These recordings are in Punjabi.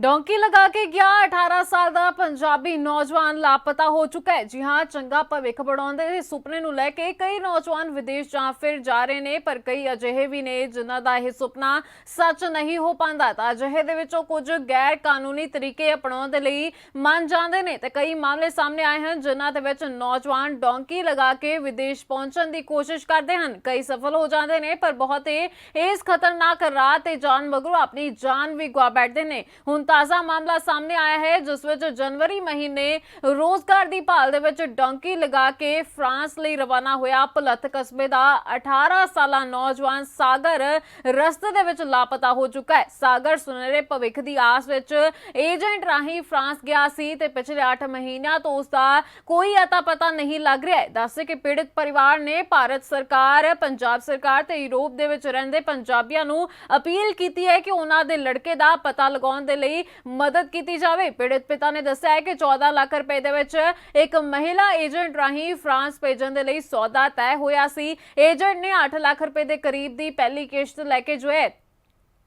ਡੌਂਕੀ ਲਗਾ ਕੇ ਗਿਆ 18 ਸਾਲ ਦਾ ਪੰਜਾਬੀ ਨੌਜਵਾਨ ਲਾਪਤਾ ਹੋ ਚੁੱਕਾ ਹੈ ਜੀ ਹਾਂ ਚੰਗਾ ਭਵਿੱਖ ਬਣਾਉਂਦੇ ਦੇ ਸੁਪਨੇ ਨੂੰ ਲੈ ਕੇ ਕਈ ਨੌਜਵਾਨ ਵਿਦੇਸ਼ ਜਾਂ ਫਿਰ ਜਾ ਰਹੇ ਨੇ ਪਰ ਕਈ ਅਜਿਹੇ ਵੀ ਨੇ ਜਿਨ੍ਹਾਂ ਦਾ ਇਹ ਸੁਪਨਾ ਸੱਚ ਨਹੀਂ ਹੋ ਪਾਉਂਦਾ ਤਾਂ ਅਜਿਹੇ ਦੇ ਵਿੱਚੋਂ ਕੁਝ ਗੈਰ ਕਾਨੂੰਨੀ ਤਰੀਕੇ ਅਪਣਾਉਣ ਦੇ ਲਈ ਮੰਨ ਜਾਂਦੇ ਨੇ ਤੇ ਕਈ ਮਾਮਲੇ ਸਾਹਮਣੇ ਆਏ ਹਨ, ਜਿਨ੍ਹਾਂ ਦੇ ਵਿੱਚ ਨੌਜਵਾਨ ਡੌਂਕੀ ਲਗਾ ਕੇ ਵਿਦੇਸ਼ ਪਹੁੰਚਣ ਦੀ ਕੋਸ਼ਿਸ਼ ਕਰਦੇ ਹਨ। ਕਈ ਸਫਲ ਹੋ ਜਾਂਦੇ ਨੇ, ਪਰ ਬਹੁਤੇ ਇਸ ਖਤਰਨਾਕ ਰਾਹ ਤੇ ਜਾਣ ਮਗਰੋਂ ਆਪਣੀ ਜਾਨ ਵੀ ਗਵਾ ਬੈਠਦੇ ਨੇ। ਹੁਣ ਤਾਜ਼ਾ ਮਾਮਲਾ ਸਾਹਮਣੇ ਆਇਆ ਹੈ, ਜਿਸ ਵਿੱਚ ਜਨਵਰੀ ਮਹੀਨੇ ਰੋਜ਼ਗਾਰ ਦੀ ਭਾਲ ਦੇ ਵਿੱਚ ਡੌਂਕੀ ਲਗਾ ਕੇ ਫਰਾਂਸ ਲਈ ਰਵਾਨਾ ਹੋਇਆ ਭਲੱਥ ਕਸਬੇ ਦਾ 18 ਸਾਲਾ ਨੌਜਵਾਨ ਸਾਗਰ ਰਸਤੇ ਦੇ ਵਿੱਚ ਲਾਪਤਾ ਹੋ ਚੁੱਕਾ ਹੈ। ਸਾਗਰ ਸੁਨਹਿਰੇ ਭਵਿੱਖ ਦੀ ਆਸ ਵਿੱਚ ਏਜੰਟ ਰਾਹੀਂ ਫਰਾਂਸ ਗਿਆ ਸੀ ਤੇ ਪਿਛਲੇ 8 ਮਹੀਨਿਆਂ ਤੋਂ ਉਸ ਦਾ ਕੋਈ ਅਤਾ ਪਤਾ ਨਹੀਂ ਲੱਗ ਰਿਹਾ ਹੈ। ਦੱਸੇ ਕਿ ਪੀੜਤ ਪਰਿਵਾਰ ਨੇ ਭਾਰਤ ਸਰਕਾਰ, ਪੰਜਾਬ ਸਰਕਾਰ ਤੇ ਯੂਰਪ ਦੇ ਵਿੱਚ ਰਹਿੰਦੇ ਪੰਜਾਬੀਆਂ ਨੂੰ ਅਪੀਲ ਕੀਤੀ ਹੈ ਕਿ ਉਹਨਾਂ ਦੇ ਲੜਕੇ ਦਾ ਪਤਾ ਲਗਾਉਣ ਦੇ ਲਈ ਮਦਦ ਕੀਤੀ ਜਾਵੇ। ਪੀੜਤ ਪਿਤਾ ਨੇ ਦੱਸਿਆ ਹੈ ਕਿ 14 ਲੱਖ ਰੁਪਏ ਦੇ ਵਿੱਚ ਇੱਕ ਮਹਿਲਾ ਏਜੰਟ ਰਾਹੀਂ ਫਰਾਂਸ ਭੇਜਣ ਦੇ ਲਈ ਸੌਦਾ ਤੈਅ ਹੋਇਆ ਸੀ। ਏਜੰਟ ਨੇ 8 ਲੱਖ ਰੁਪਏ ਦੇ ਕਰੀਬ ਦੀ ਪਹਿਲੀ ਕਿਸ਼ਤ ਲੈ ਕੇ ਜੋ ਹੈ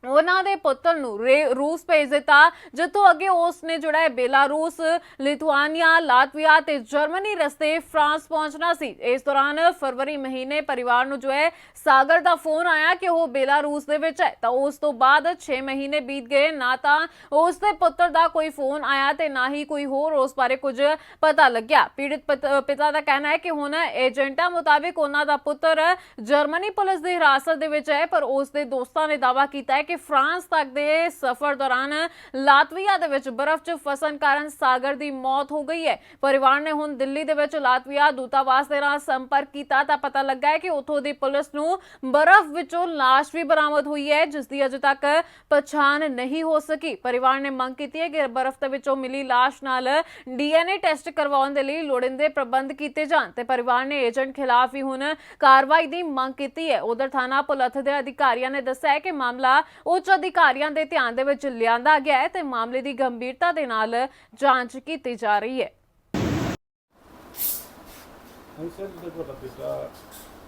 ਉਹਨਾਂ ਦੇ ਪੁੱਤਰ ਨੂੰ ਰੇ- ਰੂਸ ਭੇਜ ਦਿੱਤਾ, ਜਿੱਥੋਂ ਅੱਗੇ ਉਸ ਨੇ ਜਿਹੜਾ ਹੈ ਬੇਲਾਰੂਸ, ਲਿਥੁਆਨੀਆ, ਲਾਤਵੀਆ ਤੇ ਜਰਮਨੀ ਰਸਤੇ ਫਰਾਂਸ ਪਹੁੰਚਣਾ ਸੀ। ਇਸ ਦੌਰਾਨ ਫਰਵਰੀ ਮਹੀਨੇ ਪਰਿਵਾਰ ਨੂੰ ਜੋ ਹੈ ਸਾਗਰ ਦਾ ਫੋਨ ਆਇਆ ਕਿ ਉਹ ਬੇਲਾਰੂਸ ਦੇ ਵਿੱਚ ਹੈ। ਤਾਂ ਉਸ ਤੋਂ ਬਾਅਦ 6 ਮਹੀਨੇ ਬੀਤ ਗਏ, ਨਾ ਤਾਂ ਉਸ ਦੇ ਪੁੱਤਰ ਦਾ ਕੋਈ ਫੋਨ ਆਇਆ ਤੇ ਨਾ ਹੀ ਕੋਈ ਹੋਰ ਉਸ ਬਾਰੇ ਕੁਝ ਪਤਾ ਲੱਗਿਆ। ਪੀੜਿਤ ਪਿਤਾ ਦਾ ਕਹਿਣਾ ਹੈ ਕਿ ਹੁਣ ਏਜੰਟਾਂ ਮੁਤਾਬਿਕ ਉਹਨਾਂ ਦਾ ਪੁੱਤਰ ਜਰਮਨੀ ਪੁਲਿਸ ਦੀ ਹਿਰਾਸਤ ਦੇ ਵਿੱਚ ਹੈ, ਪਰ ਉਸ ਦੇ ਦੋਸਤਾਂ ਨੇ ਦਾਅਵਾ ਕੀਤਾ ਹੈ ਕਿ ਫਰਾਂਸ ਤੱਕ ਦੇ ਸਫ਼ਰ ਦੌਰਾਨ ਲਾਤਵੀਆ ਦੇ ਵਿੱਚ ਬਰਫ਼ 'ਚ ਫਸਣ ਕਾਰਨ ਸਾਗਰ ਦੀ ਮੌਤ ਹੋ ਗਈ ਹੈ। ਪਰਿਵਾਰ ਨੇ ਹੁਣ ਦਿੱਲੀ ਦੇ ਵਿੱਚ ਲਾਤਵੀਆ ਦੂਤਾਵਾਸ ਦੇ ਨਾਲ ਸੰਪਰਕ ਕੀਤਾ ਤਾਂ ਪਤਾ ਲੱਗਾ ਹੈ ਕਿ ਉੱਥੋਂ ਦੀ ਪੁਲਿਸ ਨੂੰ ਬਰਫ਼ ਵਿੱਚੋਂ ਲਾਸ਼ ਵੀ ਬਰਾਮਦ ਹੋਈ ਹੈ, ਜਿਸ ਦੀ ਅਜੇ ਤੱਕ ਪਛਾਣ ਨਹੀਂ ਹੋ ਸਕੀ। ਪਰਿਵਾਰ ਨੇ ਮੰਗ ਕੀਤੀ ਹੈ ਕਿ ਬਰਫ਼ ਦੇ ਵਿੱਚੋਂ ਮਿਲੀ ਲਾਸ਼ ਨਾਲ ਡੀਐਨਏ ਟੈਸਟ ਕਰਵਾਉਣ ਦੇ ਲਈ ਲੋੜੀਂਦੇ ਪ੍ਰਬੰਧ ਕੀਤੇ ਜਾਣ ਤੇ ਪਰਿਵਾਰ ਨੇ ਏਜੰਟ ਖਿਲਾਫ ਵੀ ਹੁਣ ਕਾਰਵਾਈ ਦੀ ਮੰਗ ਕੀਤੀ ਹੈ। ਉਧਰ ਥਾਣਾ ਪੁਲਥ ਦੇ ਅਧਿਕਾਰੀਆਂ ਨੇ ਦੱਸਿਆ ਹੈ ਕਿ ਮਾਮਲਾ ਉੱਚ ਅਧਿਕਾਰੀਆਂ ਦੇ ਧਿਆਨ ਦੇ ਵਿੱਚ ਲਿਆਂਦਾ ਗਿਆ ਹੈ ਤੇ ਮਾਮਲੇ ਦੀ ਗੰਭੀਰਤਾ ਦੇ ਨਾਲ ਜਾਂਚ ਕੀਤੀ ਜਾ ਰਹੀ ਹੈ। ਹਾਂ ਸਰ ਜਿਹੜਾ ਤੁਹਾਡਾ ਬੇਟਾ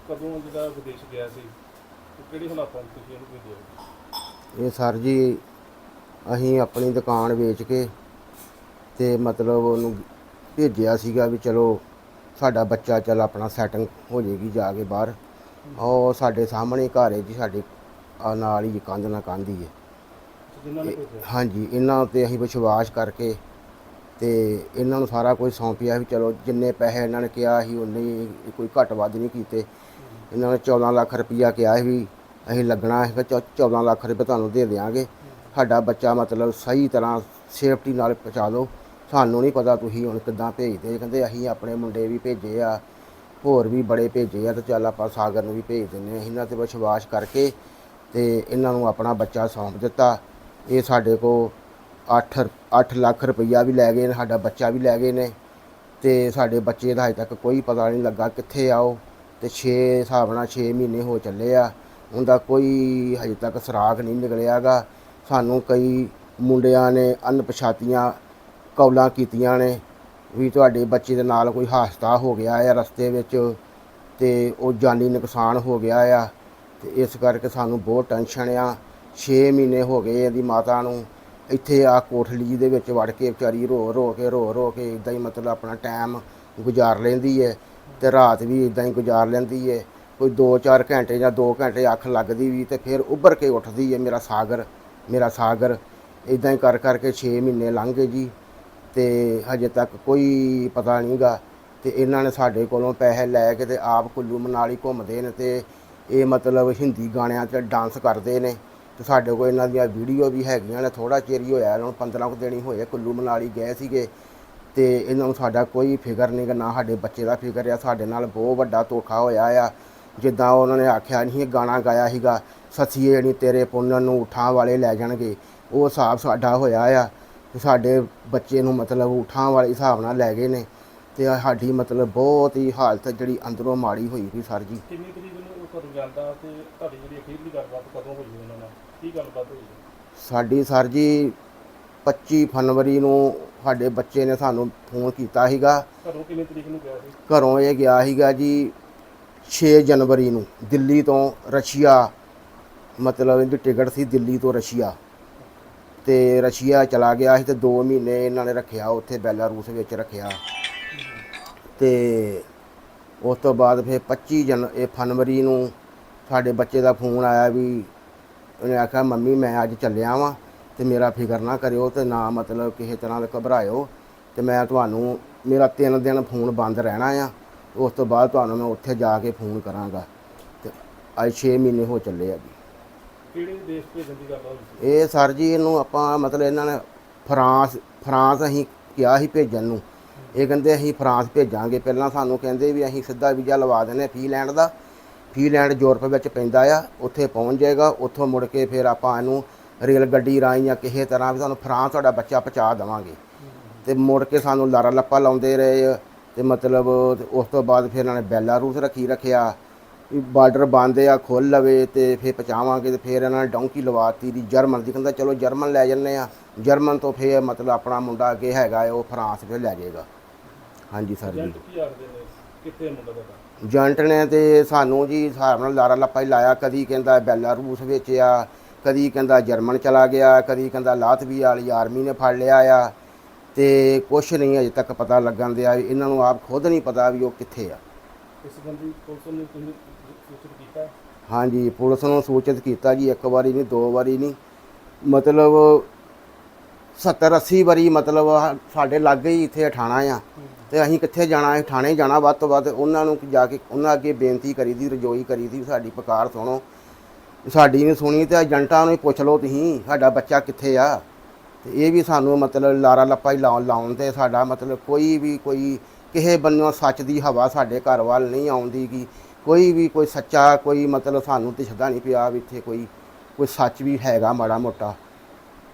ਕਦੋਂ ਜਿਹੜਾ ਵਿਦੇਸ਼ ਗਿਆ ਸੀ ਤੇ ਕਿਹੜੀ ਹਾਲਾਤਾਂ ਵਿੱਚ ਤੁਸੀਂ ਉਹਨੂੰ ਭੇਜਿਆ ਇਹ ਸਰ ਜੀ ਅਸੀਂ ਆਪਣੀ ਦੁਕਾਨ ਵੇਚ ਕੇ ਤੇ ਮਤਲਬ ਉਹਨੂੰ ਭੇਜਿਆ ਸੀਗਾ ਵੀ ਚਲੋ ਸਾਡਾ ਬੱਚਾ ਚੱਲ ਆਪਣਾ ਸੈਟਿੰਗ ਹੋ ਜਾਏਗੀ ਜਾ ਕੇ ਬਾਹਰ। ਉਹ ਸਾਡੇ ਸਾਹਮਣੇ ਘਰ ਹੈ ਜੀ ਸਾਡੇ ਆ ਨਾਲ ਹੀ ਕੰਧ ਨਾਲ ਕੰਧ ਹੀ ਹੈ। ਜਿਨ੍ਹਾਂ ਨੇ ਭੇਜਿਆ? ਹਾਂਜੀ ਇਹਨਾਂ ਉੱਤੇ ਅਸੀਂ ਵਿਸ਼ਵਾਸ ਕਰਕੇ ਤੇ ਇਹਨਾਂ ਨੂੰ ਸਾਰਾ ਕੁਝ ਸੌਂਪਿਆ ਵੀ ਚਲੋ ਜਿੰਨੇ ਪੈਸੇ ਇਹਨਾਂ ਨੇ ਕਿਹਾ ਸੀ ਉਨੇ ਹੀ ਕੋਈ ਘੱਟ ਵੱਧ ਨਹੀਂ ਕੀਤੇ। ਇਹਨਾਂ ਨੇ 14 ਲੱਖ ਰੁਪਈਆ ਕਿਹਾ ਸੀ ਵੀ ਅਸੀਂ ਲੱਗਣਾ ਹੈ ਫਿਰ 14 ਲੱਖ ਰੁਪਏ ਤੁਹਾਨੂੰ ਦੇ ਦਿਆਂਗੇ। ਸਾਡਾ ਬੱਚਾ ਮਤਲਬ ਸਹੀ ਤਰ੍ਹਾਂ ਸੇਫਟੀ ਨਾਲ ਪਹੁੰਚਾ ਦਿਓ। ਸਾਨੂੰ ਨਹੀਂ ਪਤਾ ਤੁਸੀਂ ਹੁਣ ਕਿੱਦਾਂ ਭੇਜਦੇ ਕਹਿੰਦੇ ਅਸੀਂ ਆਪਣੇ ਮੁੰਡੇ ਵੀ ਭੇਜੇ ਆ ਹੋਰ ਵੀ ਬੜੇ ਭੇਜੇ ਆ ਤੇ ਚੱਲ ਆਪਾਂ ਸਾਗਰ ਨੂੰ ਵੀ ਭੇਜ ਦਿੰਨੇ ਆ ਇਹਨਾਂ ਤੇ ਵਿਸ਼ਵਾਸ ਕਰਕੇ ਤੇ ਇਹਨਾਂ ਨੂੰ ਆਪਣਾ ਬੱਚਾ ਸੌਂਪ ਦਿੱਤਾ। ਇਹ ਸਾਡੇ ਕੋ 8 8 ਲੱਖ ਰੁਪਈਆ ਵੀ ਲੈ ਗਏ ਨੇ, ਸਾਡਾ ਬੱਚਾ ਵੀ ਲੈ ਗਏ ਨੇ। ਤੇ ਸਾਡੇ ਬੱਚੇ ਦਾ ਹਜੇ ਤੱਕ ਕੋਈ ਪਤਾ ਨਹੀਂ ਲੱਗਾ ਕਿੱਥੇ ਆਓ ਤੇ 6 ਹਿਸਾਬ ਨਾਲ 6 ਮਹੀਨੇ ਹੋ ਚੱਲੇ ਆ। ਉਹਦਾ ਕੋਈ ਹਜੇ ਤੱਕ ਸੁਰਾਗ ਨਹੀਂ ਨਿਕਲਿਆਗਾ। ਸਾਨੂੰ ਕਈ ਮੁੰਡਿਆਂ ਨੇ ਅਣਪਛਾਤੀਆਂ ਕੌਲਾਂ ਕੀਤੀਆਂ ਨੇ ਵੀ ਤੁਹਾਡੇ ਬੱਚੇ ਦੇ ਨਾਲ ਕੋਈ ਹਾਦਸਾ ਹੋ ਗਿਆ ਆ ਰਸਤੇ ਵਿੱਚ ਤੇ ਉਹ ਜਾਨੀ ਨੁਕਸਾਨ ਹੋ ਗਿਆ ਆ। ਤੇ ਇਸ ਕਰਕੇ ਸਾਨੂੰ ਬਹੁਤ ਟੈਨਸ਼ਨ ਆ। 6 ਮਹੀਨੇ ਹੋ ਗਏ ਇਹਦੀ ਮਾਤਾ ਨੂੰ। ਇੱਥੇ ਆ ਕੋਠਲੀ ਦੇ ਵਿੱਚ ਵੜ ਕੇ ਵਿਚਾਰੀ ਰੋ ਰੋ ਕੇ, ਰੋ ਰੋ ਕੇ ਇਦਾਂ ਹੀ ਮਤਲਬ ਆਪਣਾ ਟਾਈਮ ਗੁਜ਼ਾਰ ਲੈਂਦੀ ਹੈ ਤੇ ਰਾਤ ਵੀ ਇਦਾਂ ਹੀ ਗੁਜ਼ਾਰ ਲੈਂਦੀ ਹੈ ਕੋਈ 2-4 ਘੰਟੇ ਜਾਂ 2 ਘੰਟੇ ਅੱਖ ਲੱਗਦੀ ਵੀ ਤੇ ਫਿਰ ਉੱਭਰ ਕੇ ਉੱਠਦੀ ਹੈ ਮੇਰਾ ਸਾਗਰ ਮੇਰਾ ਸਾਗਰ। ਇਦਾਂ ਹੀ ਕਰ ਕਰਕੇ 6 ਮਹੀਨੇ ਲੰਘ ਗਏ ਜੀ। ਤੇ ਹਜੇ ਤੱਕ ਕੋਈ ਪਤਾ ਨਹੀਂਗਾ ਤੇ ਇਹਨਾਂ ਨੇ ਸਾਡੇ ਕੋਲੋਂ ਪੈਸੇ ਲੈ ਕੇ ਤੇ ਆਪ ਕੁੱਲੂ ਮਨਾਲੀ ਘੁੰਮਦੇ ਨੇ ਤੇ ਇਹ ਮਤਲਬ ਹਿੰਦੀ ਗਾਣਿਆਂ 'ਤੇ ਡਾਂਸ ਕਰਦੇ ਨੇ ਤੇ ਸਾਡੇ ਕੋਲ ਇਹਨਾਂ ਦੀਆਂ ਵੀਡੀਓ ਵੀ ਹੈਗੀਆਂ ਨੇ ਥੋੜਾ ਚਿਰ ਹੀ ਹੋਇਆ, ਇਹਨਾਂ ਨੂੰ 15 ਕੁ ਦਿਨ ਹੀ ਹੋਏ ਕੁੱਲੂ ਮਨਾਲੀ ਗਏ ਸੀਗੇ ਤੇ ਇਹਨਾਂ ਨੂੰ ਸਾਡਾ ਕੋਈ ਫਿਕਰ ਨਹੀਂ ਗਾ, ਨਾ ਸਾਡੇ ਬੱਚੇ ਦਾ ਫਿਕਰ ਆ, ਸਾਡੇ ਨਾਲ ਬਹੁਤ ਵੱਡਾ ਧੋਖਾ ਹੋਇਆ ਆ। ਜਿੱਦਾਂ ਉਹਨਾਂ ਨੇ ਆਖਿਆ ਨਹੀਂ ਇਹ ਗਾਣਾ ਗਾਇਆ ਸੀਗਾ ਸਸੀਏ ਨਹੀਂ ਤੇਰੇ ਪੁੰਨ ਨੂੰ ਉਠਾਂ ਵਾਲੇ ਲੈ ਜਾਣਗੇ। ਉਹ ਹਿਸਾਬ ਸਾਡਾ ਹੋਇਆ ਆ ਤੇ ਸਾਡੇ ਬੱਚੇ ਨੂੰ ਮਤਲਬ ਉਠਾਂ ਵਾਲੇ ਹਿਸਾਬ ਨਾਲ ਲੈ ਗਏ ਨੇ ਤੇ ਸਾਡੀ ਮਤਲਬ ਬਹੁਤ ਹੀ ਹਾਲਤ ਜਿਹੜੀ ਅੰਦਰੋਂ ਮਾੜੀ ਹੋਈ ਸੀ, ਸਰ ਜੀ। ਕਿੰਨੀ ਤਰੀਕ ਨੂੰ ਉਹ ਘਰੋਂ ਜਾਂਦਾ ਤੇ ਤੁਹਾਡੀ ਜਿਹੜੀ ਅਖੀਰਲੀ ਗੱਲਬਾਤ ਕਦੋਂ ਹੋਈ ਉਹਨਾਂ ਨਾਲ? ਕੀ ਗੱਲਬਾਤ ਹੋਈ ਸਾਡੀ ਸਰ ਜੀ 25 ਫਰਵਰੀ ਨੂੰ ਸਾਡੇ ਬੱਚੇ ਨੇ ਸਾਨੂੰ ਫੋਨ ਕੀਤਾ ਸੀਗਾ। ਘਰੋਂ ਕਿੰਨੀ ਤਰੀਕ ਨੂੰ ਗਿਆ ਸੀ? ਘਰੋਂ ਇਹ ਗਿਆ ਸੀਗਾ ਜੀ 6 ਜਨਵਰੀ ਨੂੰ ਦਿੱਲੀ ਤੋਂ ਰਸ਼ੀਆ ਮਤਲਬ ਇਹਦੀ ਟਿਕਟ ਸੀ ਦਿੱਲੀ ਤੋਂ ਰਸ਼ੀਆ। ਤੇ ਰਸ਼ੀਆ ਚਲਾ ਗਿਆ ਸੀ ਤੇ 2 ਮਹੀਨੇ ਇਹਨਾਂ ਨੇ ਰੱਖਿਆ ਉੱਥੇ ਬੈਲਾਰੂਸ ਵਿੱਚ ਰੱਖਿਆ। ਤੇ ਉਸ ਤੋਂ ਬਾਅਦ ਫਿਰ 25 ਜਨ ਇਹ ਫਰਵਰੀ ਨੂੰ ਸਾਡੇ ਬੱਚੇ ਦਾ ਫੋਨ ਆਇਆ ਵੀ ਉਹਨੇ ਆਖਿਆ ਮੰਮੀ ਮੈਂ ਅੱਜ ਚੱਲਿਆ ਵਾਂ ਤੇ ਮੇਰਾ ਫਿਕਰ ਨਾ ਕਰਿਓ ਤੇ ਨਾ ਮਤਲਬ ਕਿਸੇ ਤਰ੍ਹਾਂ ਦਾ ਘਬਰਾਇਓ ਤੇ ਮੈਂ ਤੁਹਾਨੂੰ ਮੇਰਾ ਤਿੰਨ ਦਿਨ ਫੋਨ ਬੰਦ ਰਹਿਣਾ ਆ। ਉਸ ਤੋਂ ਬਾਅਦ ਤੁਹਾਨੂੰ ਮੈਂ ਉੱਥੇ ਜਾ ਕੇ ਫੋਨ ਕਰਾਂਗਾ ਤੇ ਅੱਜ 6 ਮਹੀਨੇ ਹੋ ਚੱਲੇ ਆ ਜੀ। ਕਿਹੜੇ ਦੇਸ਼ ਭੇਜਣ ਦੀ ਗੱਲ ਹੋਈ ਇਹ ਸਰ ਜੀ ਇਹਨੂੰ ਆਪਾਂ ਮਤਲਬ ਇਹਨਾਂ ਨੇ ਫਰਾਂਸ ਫਰਾਂਸ ਅਸੀਂ ਕਿਹਾ ਸੀ ਭੇਜਣ ਨੂੰ। ਇਹ ਕਹਿੰਦੇ ਅਸੀਂ ਫਰਾਂਸ ਭੇਜਾਂਗੇ। ਪਹਿਲਾਂ ਸਾਨੂੰ ਕਹਿੰਦੇ ਵੀ ਅਸੀਂ ਸਿੱਧਾ ਵੀਜ਼ਾ ਲਵਾ ਦਿੰਦੇ ਫੀਲੈਂਡ ਦਾ। ਫੀਲੈਂਡ ਯੂਰਪ ਵਿੱਚ ਪੈਂਦਾ ਆ, ਉੱਥੇ ਪਹੁੰਚ ਜਾਏਗਾ। ਉੱਥੋਂ ਮੁੜ ਕੇ ਫਿਰ ਆਪਾਂ ਇਹਨੂੰ ਰੇਲ ਗੱਡੀ ਰਾਹੀਂ ਜਾਂ ਕਿਸੇ ਤਰ੍ਹਾਂ ਵੀ ਤੁਹਾਨੂੰ ਫਰਾਂਸ ਤੁਹਾਡਾ ਬੱਚਾ ਪਹੁੰਚਾ ਦੇਵਾਂਗੇ। ਤੇ ਮੁੜ ਕੇ ਸਾਨੂੰ ਲਾਰਾ ਲੱਪਾ ਲਾਉਂਦੇ ਰਹੇ ਆ ਤੇ ਮਤਲਬ ਉਸ ਤੋਂ ਬਾਅਦ ਫਿਰ ਇਹਨਾਂ ਨੇ ਬੈਲਾਰੂਸ ਰੱਖੀ ਰੱਖਿਆ। ਵੀ ਬਾਰਡਰ ਬੰਦ ਆ ਖੋਲ ਲਵੇ ਤੇ ਫਿਰ ਪਹੁੰਚਾਵਾਂਗੇ ਤੇ ਫਿਰ ਇਹਨਾਂ ਨੇ ਡੌਂਕੀ ਲਵਾਤੀ ਦੀ ਜਰਮਨ ਦੀ। ਕਹਿੰਦਾ ਚਲੋ ਜਰਮਨ ਲੈ ਜੰਨੇ ਆ। ਜਰਮਨ ਤੋਂ ਫਿਰ ਮਤਲਬ ਆਪਣਾ ਮੁੰਡਾ ਅੱਗੇ ਹੈਗਾ ਉਹ ਫਰਾਂਸ ਫਿਰ ਲੈ ਜਾਏਗਾ। ਹਾਂਜੀ ਸਰ ਜੀ। ਏਜੰਟ ਕੀ ਆਖਦੇ ਨੇ? ਕਿੱਥੇ ਮੁੰਡਾ ਤੁਹਾਡਾ? ਏਜੰਟ ਨੇ ਤੇ ਸਾਨੂੰ ਜੀ ਹਿਸਾਬ ਨਾਲ ਲਾਰਾ ਲੱਪਾ ਹੀ ਲਾਇਆ। ਕਦੀ ਕਹਿੰਦਾ ਬੈਲਾਰੂਸ ਵਿੱਚ ਆ ਕਦੀ ਕਹਿੰਦਾ ਜਰਮਨ ਚਲਾ ਗਿਆ ਕਦੀ ਕਹਿੰਦਾ ਲਾਤਵੀਆ ਵਾਲੀ ਆਰਮੀ ਨੇ ਫੜ ਲਿਆ ਆ। ਤੇ ਕੁਛ ਨਹੀਂ ਅਜੇ ਤੱਕ ਪਤਾ ਲੱਗਣ ਦਿਆ। ਇਹਨਾਂ ਨੂੰ ਆਪ ਖੁਦ ਨਹੀਂ ਪਤਾ ਵੀ ਉਹ ਕਿੱਥੇ ਆ। ਇਸ ਸੰਬੰਧੀ ਪੁਲਿਸ ਨੂੰ ਤੁਸੀਂ ਸੂਚਿਤ ਕੀਤਾ? ਹਾਂਜੀ ਪੁਲਿਸ ਨੂੰ ਸੂਚਿਤ ਕੀਤਾ ਜੀ ਇੱਕ ਵਾਰੀ ਨਹੀਂ ਦੋ ਵਾਰੀ ਨਹੀਂ। ਮਤਲਬ 70 80 ਵਾਰੀ ਮਤਲਬ ਸਾਡੇ ਲਾਗੇ ਹੀ ਇੱਥੇ ਠਾਣਾ ਆ। ਤੇ ਅਸੀਂ ਕਿੱਥੇ ਜਾਣਾ ਹੈ ਥਾਣੇ ਜਾਣਾ ਵੱਧ ਤੋਂ ਵੱਧ। ਉਹਨਾਂ ਨੂੰ ਜਾ ਕੇ, ਉਹਨਾਂ ਅੱਗੇ ਬੇਨਤੀ ਕਰੀ ਦੀ, ਰਜੋਈ ਕਰੀ ਦੀ, ਵੀ ਸਾਡੀ ਪੁਕਾਰ ਸੁਣੋ। ਸਾਡੀ ਨਹੀਂ ਸੁਣੀ ਤੇ ਏਜੰਟਾਂ ਨੂੰ ਹੀ ਪੁੱਛ ਲਓ ਤੁਸੀਂ, ਸਾਡਾ ਬੱਚਾ ਕਿੱਥੇ ਆ। ਤੇ ਇਹ ਵੀ ਸਾਨੂੰ ਮਤਲਬ ਲਾਰਾ ਲੱਪਾ ਹੀ ਲਾਉਣ ਲਾਉਣ ਤੇ ਸਾਡਾ ਮਤਲਬ ਕੋਈ ਵੀ, ਕੋਈ ਕਿਸੇ ਬੰਨੋਂ ਸੱਚ ਦੀ ਹਵਾ ਸਾਡੇ ਘਰ ਵੱਲ ਨਹੀਂ ਆਉਂਦੀ ਕਿ ਕੋਈ ਵੀ, ਕੋਈ ਸੱਚਾ, ਕੋਈ ਮਤਲਬ ਸਾਨੂੰ ਦਿਖਦਾ ਨਹੀਂ ਪਿਆ ਵੀ ਇੱਥੇ ਕੋਈ ਕੋਈ ਸੱਚ ਵੀ ਹੈਗਾ ਮਾੜਾ ਮੋਟਾ।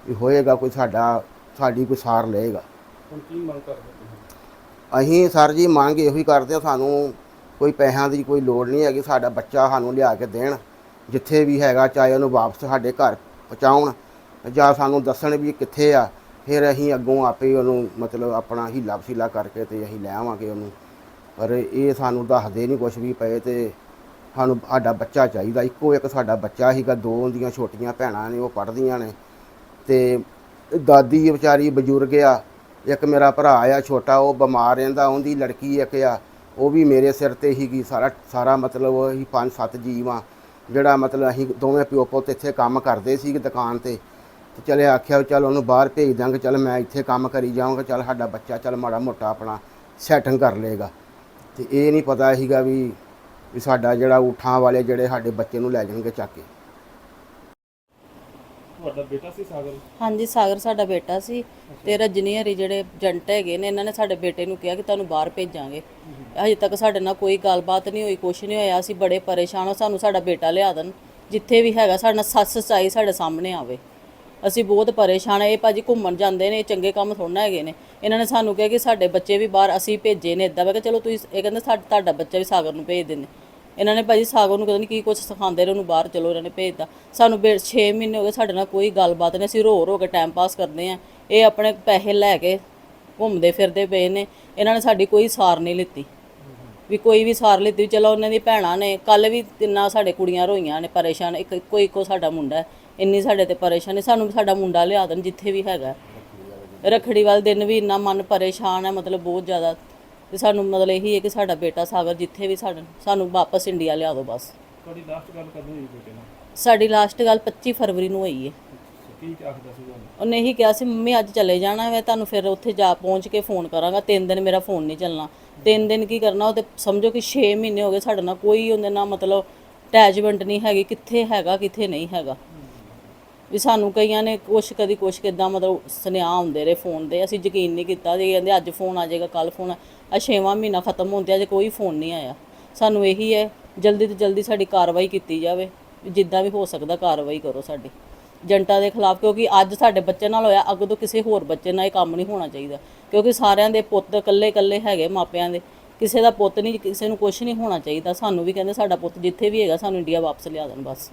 ਵੀ ਹੋਏਗਾ ਕੋਈ ਸਾਡਾ ਸਾਡੀ ਕੋਈ ਸਾਰ ਲਏਗਾ। ਹੁਣ ਕੀ ਮੰਗ ਕਰਦੇ ਤੁਸੀਂ? ਅਸੀਂ ਸਰ ਜੀ ਮੰਗ ਇਹੋ ਹੀ ਕਰਦੇ ਹਾਂ ਸਾਨੂੰ ਕੋਈ ਪੈਸਿਆਂ ਦੀ ਕੋਈ ਲੋੜ ਨਹੀਂ ਹੈਗੀ ਸਾਡਾ ਬੱਚਾ ਸਾਨੂੰ ਲਿਆ ਕੇ ਦੇਣ ਜਿੱਥੇ ਵੀ ਹੈਗਾ ਚਾਹੇ ਉਹਨੂੰ ਵਾਪਸ ਸਾਡੇ ਘਰ ਪਹੁੰਚਾਉਣ ਜਾਂ ਸਾਨੂੰ ਦੱਸਣ ਵੀ ਕਿੱਥੇ ਆ ਫਿਰ ਅਸੀਂ ਅੱਗੋਂ ਆਪੇ ਉਹਨੂੰ ਮਤਲਬ ਆਪਣਾ ਹੀਲਾ ਵਸੀਲਾ ਕਰਕੇ ਤੇ ਅਸੀਂ ਲੈ ਆਵਾਂਗੇ ਉਹਨੂੰ। ਪਰ ਇਹ ਸਾਨੂੰ ਦੱਸਦੇ ਨਹੀਂ ਕੁਝ ਵੀ ਪਏ ਤੇ ਸਾਨੂੰ ਸਾਡਾ ਬੱਚਾ ਚਾਹੀਦਾ ਇੱਕੋ ਇੱਕ ਸਾਡਾ ਬੱਚਾ ਸੀਗਾ ਦੋ ਉਹਦੀਆਂ ਛੋਟੀਆਂ ਭੈਣਾਂ ਨੇ ਉਹ ਪੜ੍ਹਦੀਆਂ ਨੇ। ਤੇ ਦਾਦੀ ਵਿਚਾਰੀ ਬਜ਼ੁਰਗ ਆ, ਇੱਕ ਮੇਰਾ ਭਰਾ ਆ ਛੋਟਾ, ਉਹ ਬਿਮਾਰ ਰਹਿੰਦਾ, ਉਹਦੀ ਲੜਕੀ ਇੱਕ ਆ, ਉਹ ਵੀ ਮੇਰੇ ਸਿਰ ਤੇ ਹੀਗੀ ਸਾਰਾ ਸਾਰਾ ਮਤਲਬ ਅਸੀਂ ਪੰਜ ਸੱਤ ਜੀਵ ਆ, ਜਿਹੜਾ ਮਤਲਬ ਅਸੀਂ ਦੋਵੇਂ ਪਿਓ ਪੁੱਤ ਇੱਥੇ ਕੰਮ ਕਰਦੇ ਸੀ ਦੁਕਾਨ ਤੇ ਤੇ ਚਲੇ ਆਖਿਆ ਵੀ ਚੱਲ ਉਹਨੂੰ ਬਾਹਰ ਭੇਜ ਦਾਂਗੇ ਚੱਲ ਮੈਂ ਇੱਥੇ ਕੰਮ ਕਰੀ ਜਾਵਾਂਗਾ ਚੱਲ ਸਾਡਾ ਬੱਚਾ ਚੱਲ ਮਾੜਾ ਮੋਟਾ ਆਪਣਾ ਸੈਟਿੰਗ ਕਰ ਲਏਗਾ। ਤੇ ਇਹ ਨਹੀਂ ਪਤਾ ਸੀਗਾ ਵੀ ਵੀ ਸਾਡਾ ਜਿਹੜਾ ਊਠਾਂ ਵਾਲੇ ਜਿਹੜੇ ਸਾਡੇ ਬੱਚੇ ਨੂੰ ਲੈ ਜਾਣਗੇ ਚੱਕ ਕੇ। ਤੁਹਾਡਾ ਬੇਟਾ ਸੀ ਸਾਗਰ? ਹਾਂਜੀ, ਸਾਗਰ ਸਾਡਾ ਬੇਟਾ ਸੀ ਤੇ ਰਜਨੀ ਹਰੀ ਜਿਹੜੇ ਏਜੰਟ ਹੈਗੇ ਨੇ, ਇਹਨਾਂ ਨੇ ਸਾਡੇ ਬੇਟੇ ਨੂੰ ਕਿਹਾ ਕਿ ਤੁਹਾਨੂੰ ਬਾਹਰ ਭੇਜਾਂਗੇ। ਹਜੇ ਤੱਕ ਸਾਡੇ ਨਾਲ ਕੋਈ ਗੱਲਬਾਤ ਨਹੀਂ ਹੋਈ, ਕੁਛ ਨਹੀਂ ਹੋਇਆ। ਅਸੀਂ ਬੜੇ ਪਰੇਸ਼ਾਨ ਹਾਂ, ਸਾਨੂੰ ਸਾਡਾ ਬੇਟਾ ਲਿਆ ਦੇਣ। ਜਿੱਥੇ ਵੀ ਹੈਗਾ, ਸਾਡਾ ਸੱਸ ਸੱਚਾਈ ਸਾਡੇ ਸਾਹਮਣੇ ਆਵੇ। ਅਸੀਂ ਬਹੁਤ ਪਰੇਸ਼ਾਨ ਆ ਇਹ ਭਾਜੀ ਘੁੰਮਣ ਜਾਂਦੇ ਨੇ, ਇਹ ਚੰਗੇ ਕੰਮ ਥੋੜ੍ਹਾ ਹੈਗੇ ਨੇ। ਇਹਨਾਂ ਨੇ ਸਾਨੂੰ ਕਿਹਾ ਕਿ ਸਾਡੇ ਬੱਚੇ ਵੀ ਬਾਹਰ ਅਸੀਂ ਭੇਜੇ ਨੇ ਇਦਾਂ ਮੈਂ ਕਿਹਾ, ਚਲੋ ਤੁਸੀਂ, ਇਹ ਕਹਿੰਦੇ ਸਾਡਾ, ਤੁਹਾਡਾ ਬੱਚਾ ਵੀ ਸਾਗਰ ਨੂੰ ਭੇਜ ਦਿੰਦੇ। ਇਹਨਾਂ ਨੇ ਭਾਜੀ ਸਾਗਰ ਨੂੰ ਪਤਾ ਨਹੀਂ ਕੀ ਕੁਝ ਸਿਖਾਉਂਦੇ ਰਹੇ, ਉਹਨੂੰ ਬਾਹਰ ਚਲੋ, ਇਹਨਾਂ ਨੇ ਭੇਜਤਾ। ਸਾਨੂੰ 6 ਮਹੀਨੇ ਹੋ ਗਏ ਸਾਡੇ ਨਾਲ ਕੋਈ ਗੱਲਬਾਤ ਨਹੀਂ, ਅਸੀਂ ਰੋ ਰੋ ਕੇ ਟਾਈਮ ਪਾਸ ਕਰਦੇ ਆ ਇਹ ਆਪਣੇ ਪੈਸੇ ਲੈ ਕੇ ਘੁੰਮਦੇ ਫਿਰਦੇ ਪਏ ਨੇ, ਇਹਨਾਂ ਨੇ ਸਾਡੀ ਕੋਈ ਸਾਰ ਨਹੀਂ ਲਿੱਤੀ। ਵੀ ਕੋਈ ਵੀ ਸਾਰ ਲਿੱਤੀ, ਚਲੋ ਉਹਨਾਂ ਦੀ ਭੈਣਾਂ ਨੇ ਕੱਲ ਵੀ ਤਿੰਨਾਂ ਸਾਡੇ ਕੁੜੀਆਂ ਰੋਈਆਂ ਨੇ, ਪਰੇਸ਼ਾਨ, ਇੱਕ, ਇੱਕੋ ਇੱਕੋ ਸਾਡਾ ਮੁੰਡਾ ਇੰਨੀ ਸਾਡੇ ਤੇ ਪਰੇਸ਼ਾਨ ਹੈ ਸਾਨੂੰ ਸਾਡਾ ਮੁੰਡਾ ਲਿਆ ਦੇਣ, ਜਿੱਥੇ ਵੀ ਹੈਗਾ। ਰਖੜੀ ਵਾਲੇ ਦਿਨ ਵੀ ਇੰਨਾ ਮਨ ਪਰੇਸ਼ਾਨ ਹੈ, ਮਤਲਬ ਬਹੁਤ ਜ਼ਿਆਦਾ ਤੇ ਸਾਨੂੰ ਮਤਲਬ ਇਹੀ ਹੈ ਕਿ ਸਾਡਾ ਬੇਟਾ ਸਾਗਰ ਜਿੱਥੇ ਵੀ ਸਾਡਾ ਸਾਨੂੰ ਵਾਪਸ ਇੰਡੀਆ ਲਿਆ ਦਿਓ ਬਸ। ਤੁਹਾਡੀ ਲਾਸਟ ਗੱਲ ਕਦੋਂ ਹੋਈ ਬੇਟੇ ਨਾਲ? ਸਾਡੀ ਲਾਸਟ ਗੱਲ 25 ਫਰਵਰੀ ਨੂੰ ਹੋਈ ਹੈ। ਕੀ ਆਖਦਾ ਸੀ ਤੁਹਾਨੂੰ ਉਹਨੇ? ਇਹੀ ਕਿਹਾ ਸੀ ਮੰਮੀ ਅੱਜ ਚਲੇ ਜਾਣਾ ਮੈਂ ਤੁਹਾਨੂੰ ਫਿਰ ਉੱਥੇ ਜਾ ਪਹੁੰਚ ਕੇ ਫੋਨ ਕਰਾਂਗਾ। ਤਿੰਨ ਦਿਨ ਮੇਰਾ ਫੋਨ ਨਹੀਂ ਚੱਲਣਾ। ਤਿੰਨ ਦਿਨ ਕੀ ਕਰਨਾ ਉਹ ਤੇ ਸਮਝੋ ਕਿ 6 ਮਹੀਨੇ ਹੋ ਗਏ ਸਾਡੇ ਨਾਲ। ਕੋਈ ਉਹਦੇ ਨਾਲ ਮਤਲਬ ਅਟੈਚਮੈਂਟ ਨਹੀਂ ਹੈਗੀ ਕਿੱਥੇ ਹੈਗਾ ਕਿੱਥੇ ਨਹੀਂ ਹੈਗਾ। ਵੀ ਸਾਨੂੰ ਕਈਆਂ ਨੇ ਕੁਛ ਕਦੀ ਕੁਛ ਕਿਦਾਂ ਮਤਲਬ ਸੁਨੇਹਾ ਹੁੰਦੇ ਰਹੇ ਫੋਨ ਤੇ ਅਸੀਂ ਯਕੀਨ ਨਹੀਂ ਕੀਤਾ ਜੀ ਕਹਿੰਦੇ ਅੱਜ ਫੋਨ ਆ ਜਾਏਗਾ ਕੱਲ ਫੋਨ ਆ, ਛੇਵਾਂ ਮਹੀਨਾ ਖਤਮ ਹੁੰਦਿਆ ਜੇ ਕੋਈ ਫੋਨ ਨਹੀਂ ਆਇਆ। ਸਾਨੂੰ ਇਹੀ ਹੈ, ਜਲਦੀ ਤੋਂ ਜਲਦੀ ਸਾਡੀ ਕਾਰਵਾਈ ਕੀਤੀ ਜਾਵੇ। ਵੀ ਜਿੱਦਾਂ ਵੀ ਹੋ ਸਕਦਾ ਕਾਰਵਾਈ ਕਰੋ ਸਾਡੀ। ਏਜੰਟਾਂ ਦੇ ਖਿਲਾਫ, ਕਿਉਂਕਿ ਅੱਜ ਸਾਡੇ ਬੱਚੇ ਨਾਲ ਹੋਇਆ, ਅੱਗੋਂ ਤੋਂ ਕਿਸੇ ਹੋਰ ਬੱਚੇ ਨਾਲ ਇਹ ਕੰਮ ਨਹੀਂ ਹੋਣਾ ਚਾਹੀਦਾ। ਕਿਉਂਕਿ ਸਾਰਿਆਂ ਦੇ ਪੁੱਤ ਇਕੱਲੇ ਇਕੱਲੇ ਹੈਗੇ ਮਾਪਿਆਂ ਦੇ। ਕਿਸੇ ਦਾ ਪੁੱਤ ਨਹੀਂ, ਕਿਸੇ ਨੂੰ ਕੁਝ ਨਹੀਂ ਹੋਣਾ ਚਾਹੀਦਾ। ਸਾਨੂੰ ਵੀ ਕਹਿੰਦੇ ਸਾਡਾ ਪੁੱਤ ਜਿੱਥੇ ਵੀ ਹੈਗਾ, ਸਾਨੂੰ ਇੰਡੀਆ ਵਾਪਸ ਲਿਆ ਦੇਣ ਬਸ।